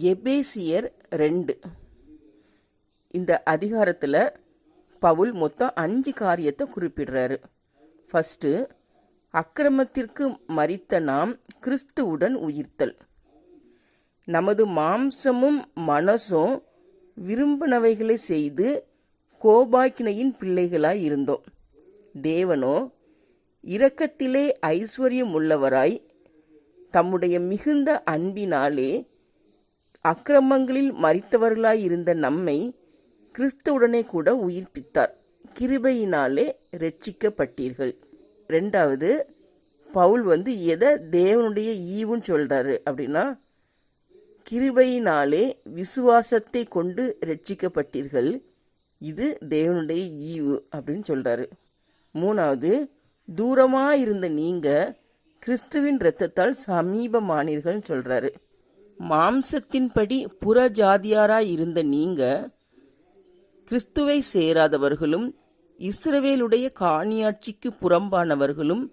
எபேசியர் ரெண்டு. இந்த அதிகாரத்தில் பவுல் மொத்தம் அஞ்சு காரியத்தை குறிப்பிடுறாரு. ஃபஸ்ட்டு அக்கிரமத்திற்கு மறித்த நாம் கிறிஸ்துவுடன் உயிர்த்தல். நமது மாம்சமும் மனசும் விரும்பினவைகளை செய்து கோபாக்கினையின் பிள்ளைகளாய் இருந்தோம். தேவனோ இரக்கத்திலே ஐஸ்வர்யம் உள்ளவராய் தம்முடைய மிகுந்த அன்பினாலே அக்கிரமங்களில் மறித்தவர்களாய் இருந்த நம்மை கிறிஸ்துவுடனே கூட உயிர்ப்பித்தார். கிருபையினாலே ரட்சிக்கப்பட்டீர்கள் ரெண்டாவது பவுல் வந்து எதை தேவனுடைய ஈவுன்னு சொல்கிறாரு அப்படின்னா கிருபையினாலே விசுவாசத்தை கொண்டு ரட்சிக்கப்பட்டீர்கள் இது தேவனுடைய ஈவு அப்படின்னு சொல்கிறாரு மூணாவது தூரமாக இருந்த நீங்கள் கிறிஸ்துவின் இரத்தத்தால் சமீபமானீர்கள்னு சொல்கிறாரு மாம்சத்தின்படி புற ஜாதியாராய் இருந்த நீங்கள் கிறிஸ்துவை சேராதவர்களும் இஸ்ரவேலுடைய காணியாட்சிக்கு புறம்பானவர்களும்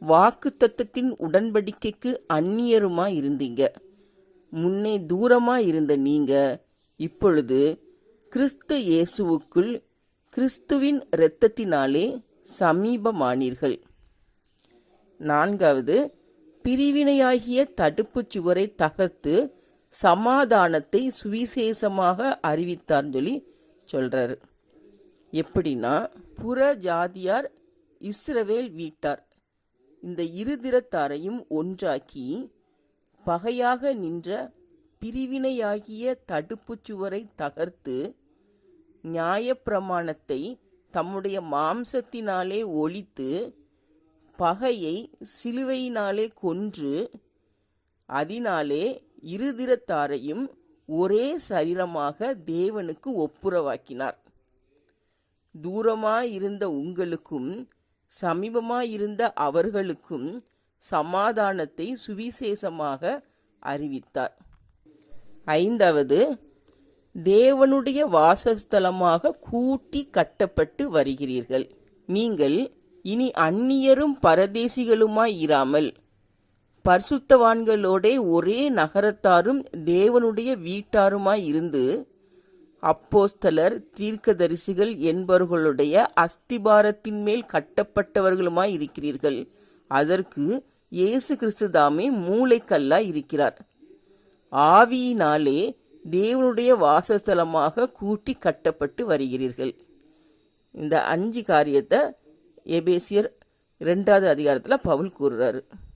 வாக்கு தத்தத்தின் உடன்படிக்கைக்கு அந்நியருமா இருந்தீங்க முன்னே தூரமா இருந்த நீங்க இப்பொழுது கிறிஸ்து இயேசுவுக்குள் கிறிஸ்துவின் இரத்தத்தினாலே சமீபமானீர்கள். நான்காவது பிரிவினையாகிய தடுப்புச் சுவரை தகர்த்து சமாதானத்தை சுவிசேஷமாக அறிவித்தார்னு சொல்லி சொல்கிறாரு எப்படின்னா புற ஜாதியார் இஸ்ரவேல் வீட்டார். இந்த இருதிரத்தாரையும் ஒன்றாக்கி பகையாக நின்ற பிரிவினையாகிய தடுப்புச் சுவரை தகர்த்து நியாயப்பிரமாணத்தை தம்முடைய மாம்சத்தினாலே ஒழித்து பகையை சிலுவையினாலே கொன்று அதனாலே இருதிரத்தாரையும் ஒரே சரீரமாக தேவனுக்கு ஒப்புரவாக்கினார். தூரமாயிருந்த உங்களுக்கும் சமீபமாயிருந்த அவர்களுக்கும் சமாதானத்தை சுவிசேஷமாக அறிவித்தார். ஐந்தாவது தேவனுடைய வாசஸ்தலமாக கூட்டி கட்டப்பட்டு வருகிறீர்கள். நீங்கள் இனி அந்நியரும் பரதேசிகளுமாய் இராமல். பரிசுத்தவான்களோடே ஒரே நகரத்தாரும் தேவனுடைய வீட்டாருமாய் இருந்து அப்போஸ்தலர் தீர்க்கதரிசிகள் என்பவர்களுடைய அஸ்திபாரத்தின் மேல் கட்டப்பட்டவர்களுமாய் இருக்கிறீர்கள். அதற்கு இயேசு கிறிஸ்து தாமே மூளைக்கல்லாய் இருக்கிறார். ஆவியினாலே தேவனுடைய வாசஸ்தலமாக கூட்டி கட்டப்பட்டு வருகிறீர்கள். இந்த அஞ்சு காரியத்தை எபேசியர் ரெண்டாவது அதிகாரத்தில் பவுல் கூறுறாரு.